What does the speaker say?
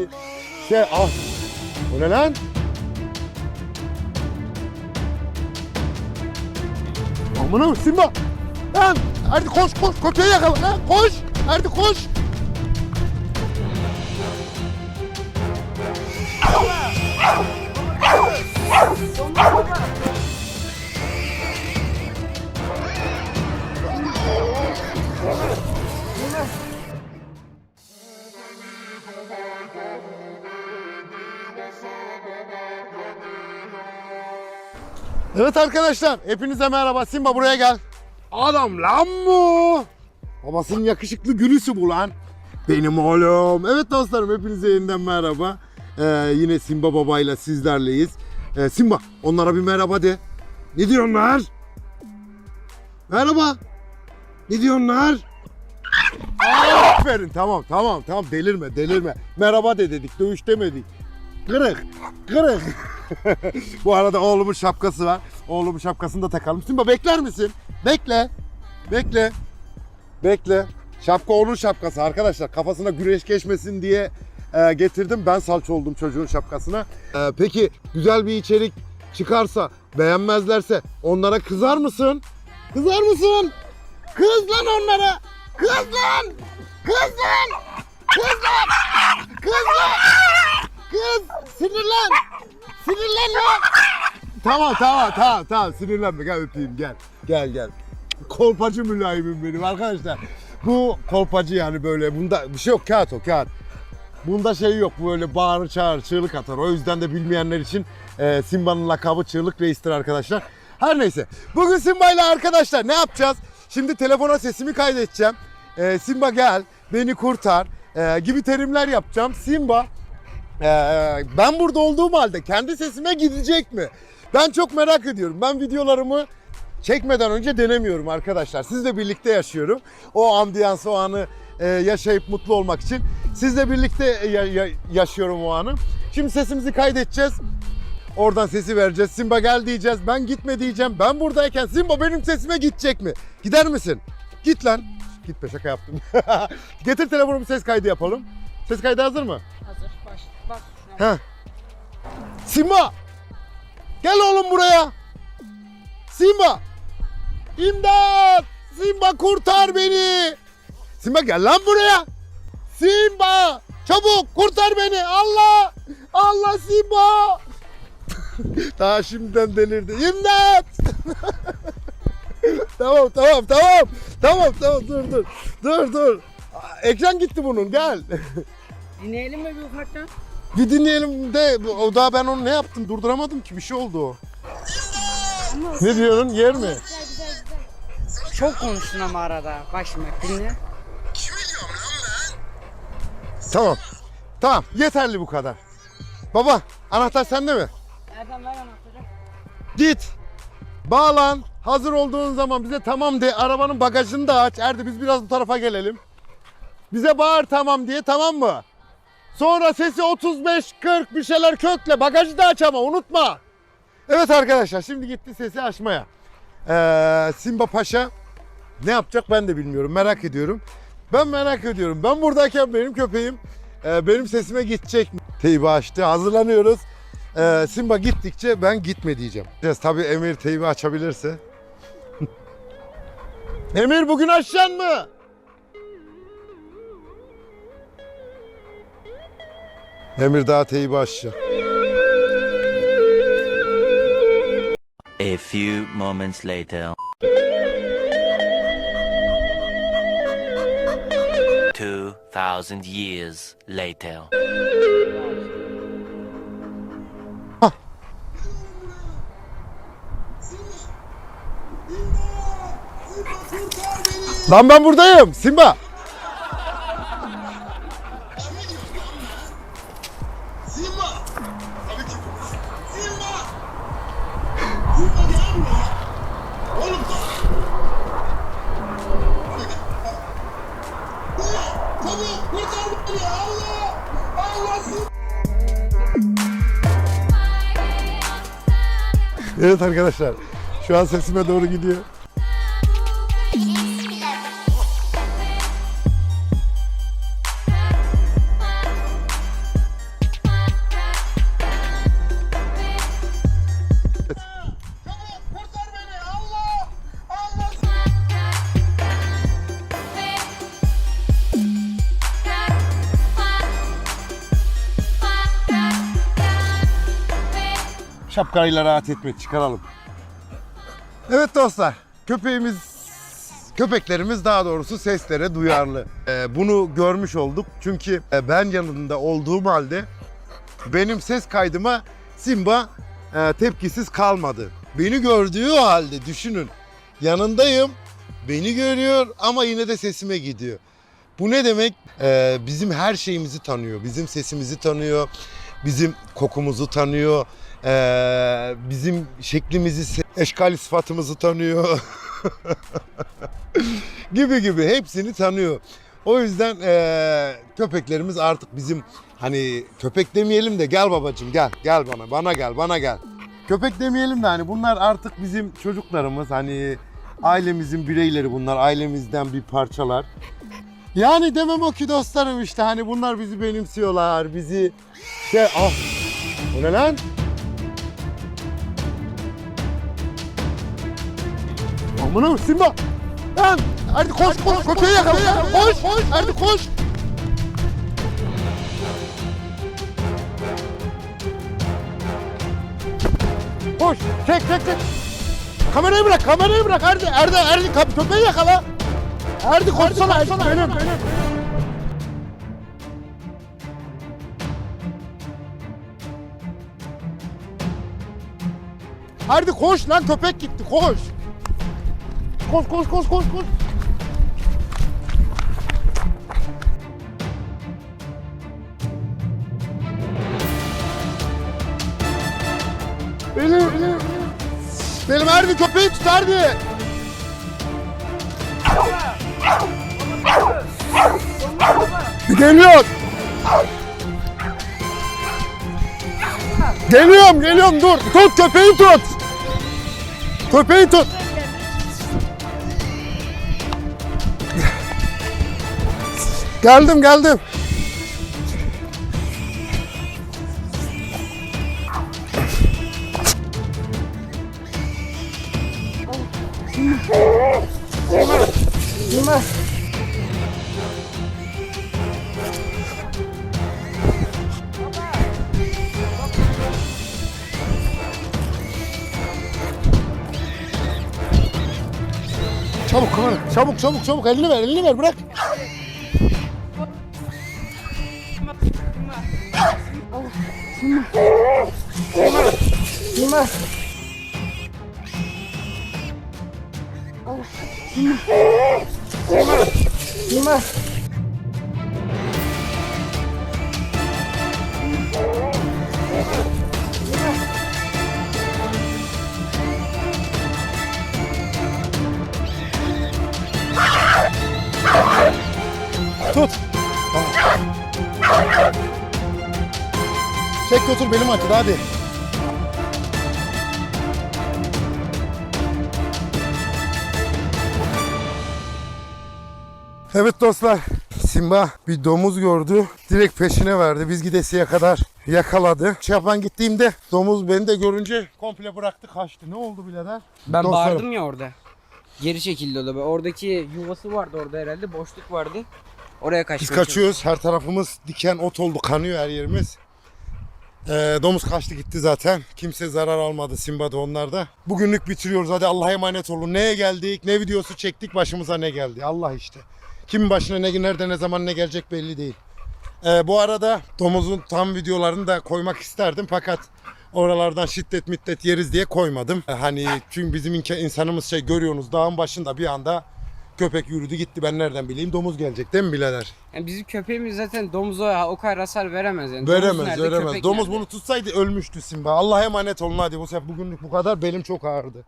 bir şey ah. O ne lan? Amına Simba. Lan hadi koş koş köpeği yakala lan koş. Hadi koş. Evet arkadaşlar hepinize merhaba. Simba buraya gel. Adam lan bu. Babasının yakışıklı gülüsü bu lan. Benim oğlum. Evet dostlarım hepinize yeniden merhaba. Ee, yine Simba babayla sizlerleyiz. Ee, Simba onlara bir merhaba de. Ne diyorlar? Merhaba. Ne diyorlar? Aferin tamam tamam tamam delirme delirme. Merhaba de dedik dövüş demedik. Kırık kırık. Bu arada oğlumun şapkası var. Oğlumun şapkasını da takalım. Simba bekler misin? Bekle. Bekle. Bekle. Şapka onun şapkası arkadaşlar. Kafasına güneş geçmesin diye e, getirdim. Ben salça oldum çocuğun şapkasına. E, peki güzel bir içerik çıkarsa, beğenmezlerse onlara kızar mısın? Kızar mısın? Kız lan onlara. Kız lan. Kız lan. Kız lan. Kız lan. Kız sinirlen. Sinirlen lan. Tamam tamam tamam tamam sinirlenme gel öpeyim gel. Gel gel. Kolpacı mülayimim benim arkadaşlar. Bu kolpacı yani böyle bunda bir şey yok kağıt o kağıt. Bunda şey yok böyle bağırır çağırır çığlık atar. O yüzden de bilmeyenler için e, Simba'nın lakabı çığlık reistir arkadaşlar. Her neyse. Bugün Simba ile arkadaşlar ne yapacağız? Şimdi telefona sesimi kaydedeceğim. E, Simba gel beni kurtar e, gibi terimler yapacağım. Simba ee, ben burada olduğum halde kendi sesime gidecek mi? Ben çok merak ediyorum. Ben videolarımı çekmeden önce denemiyorum arkadaşlar. Sizle birlikte yaşıyorum. O ambiyansı, o anı e, yaşayıp mutlu olmak için. Sizle birlikte ya- yaşıyorum o anı. Şimdi sesimizi kaydedeceğiz. Oradan sesi vereceğiz. Simba gel diyeceğiz. Ben gitme diyeceğim. Ben buradayken Simba benim sesime gidecek mi? Gider misin? Git lan. Gitme şaka yaptım. Getir telefonumu ses kaydı yapalım. Ses kaydı hazır mı? Hazır. Bas şuna. Simba! Gel oğlum buraya. Simba! İmdat! Simba kurtar beni! Simba gel lan buraya! Simba! Çabuk kurtar beni! Allah! Allah Simba! Daha şimdiden delirdi. İmdat! tamam tamam tamam. Tamam tamam dur dur. Dur dur. Ekran gitti bunun gel. Dinleyelim mi bir ufaktan? Bir dinleyelim de o daha ben onu ne yaptım durduramadım ki bir şey oldu o. Ne diyorsun yer mi? Çok konuştun ama arada. Bak şimdi dinle. Tamam. Tamam yeterli bu kadar. Baba anahtar sende mi? Erdem ver anahtarı. Git. Bağlan. Hazır olduğun zaman bize tamam de. Arabanın bagajını da aç. Erdi biz biraz bu tarafa gelelim. Bize bağır tamam diye tamam mı? Sonra sesi 35-40 bir şeyler kökle. Bagajı da aç ama unutma. Evet arkadaşlar şimdi gitti sesi açmaya. Ee, Simba Paşa ne yapacak ben de bilmiyorum. Merak ediyorum. Ben merak ediyorum. Ben buradayken benim köpeğim e, benim sesime gidecek mi? Teybi açtı. Hazırlanıyoruz. Ee, Simba gittikçe ben gitme diyeceğim. Tabii Emir teybi açabilirse. Emir bugün açacaksın mı? Emir daha teybi açacak. A few moments later. Two thousand years later. Lan ben buradayım. Simba! Evet arkadaşlar şu an sesime doğru gidiyor. Şapkayla rahat etmek çıkaralım. Evet dostlar köpeğimiz köpeklerimiz daha doğrusu seslere duyarlı. Ee, bunu görmüş olduk çünkü e, ben yanında olduğum halde benim ses kaydıma Simba e, tepkisiz kalmadı. Beni gördüğü halde düşünün yanındayım beni görüyor ama yine de sesime gidiyor. Bu ne demek? Ee, bizim her şeyimizi tanıyor. Bizim sesimizi tanıyor. Bizim kokumuzu tanıyor. Ee, bizim şeklimizi, eşkali sıfatımızı tanıyor. gibi gibi hepsini tanıyor. O yüzden ee, köpeklerimiz artık bizim hani köpek demeyelim de gel babacığım gel gel bana bana gel bana gel. Köpek demeyelim de hani bunlar artık bizim çocuklarımız hani ailemizin bireyleri bunlar ailemizden bir parçalar. Yani demem o ki dostlarım işte hani bunlar bizi benimsiyorlar, bizi şey ah o ne lan? Amına Simba! Lan! Hadi koş koş köpeği yakala! Koş koş! Hadi koş! Koş! Çek çek çek! Kamerayı bırak, kamerayı bırak Erdi, Erdi, Erdi köpeği yakala! Erdi koşsana, Erdi, benim, benim. Erdi koş lan köpek gitti, koş! Koş, koş, koş, koş, koş! Benim, benim, benim Erdi köpeği tut Erdi! Geliyor. Geliyorum, geliyorum dur. Tut köpeği tut. Köpeği tut. Geldim, geldim. Çabuk kamera. Çabuk çabuk çabuk elini ver elini ver bırak. Tut. Çek götür belim acıdı hadi. Evet dostlar. Simba bir domuz gördü. Direkt peşine verdi. Biz gidesiye kadar yakaladı. Çapan gittiğimde domuz beni de görünce komple bıraktı kaçtı. Ne oldu birader? Ben Dostlarım. bağırdım ya orada. Geri çekildi o da. Oradaki yuvası vardı orada herhalde. Boşluk vardı. Oraya kaçmaya Biz kaçıyoruz. Her tarafımız diken ot oldu. Kanıyor her yerimiz. Ee, domuz kaçtı gitti zaten. Kimse zarar almadı Simba'da onlarda. Bugünlük bitiriyoruz. Hadi Allah'a emanet olun. Neye geldik? Ne videosu çektik? Başımıza ne geldi? Allah işte. Kimin başına ne nerede ne zaman ne gelecek belli değil. Ee, bu arada domuzun tam videolarını da koymak isterdim fakat oralardan şiddet müddet yeriz diye koymadım. Ee, Hani çünkü bizim insanımız şey görüyorsunuz dağın başında bir anda köpek yürüdü gitti ben nereden bileyim domuz gelecek değil mi birader? Yani bizim köpeğimiz zaten domuza o kadar hasar veremez yani. Domuz Veremez, nerede, veremez. Domuz nerede? bunu tutsaydı ölmüştü Simba. Allah'a emanet olun hadi bu sefer bugünlük bu kadar. Belim çok ağrıdı.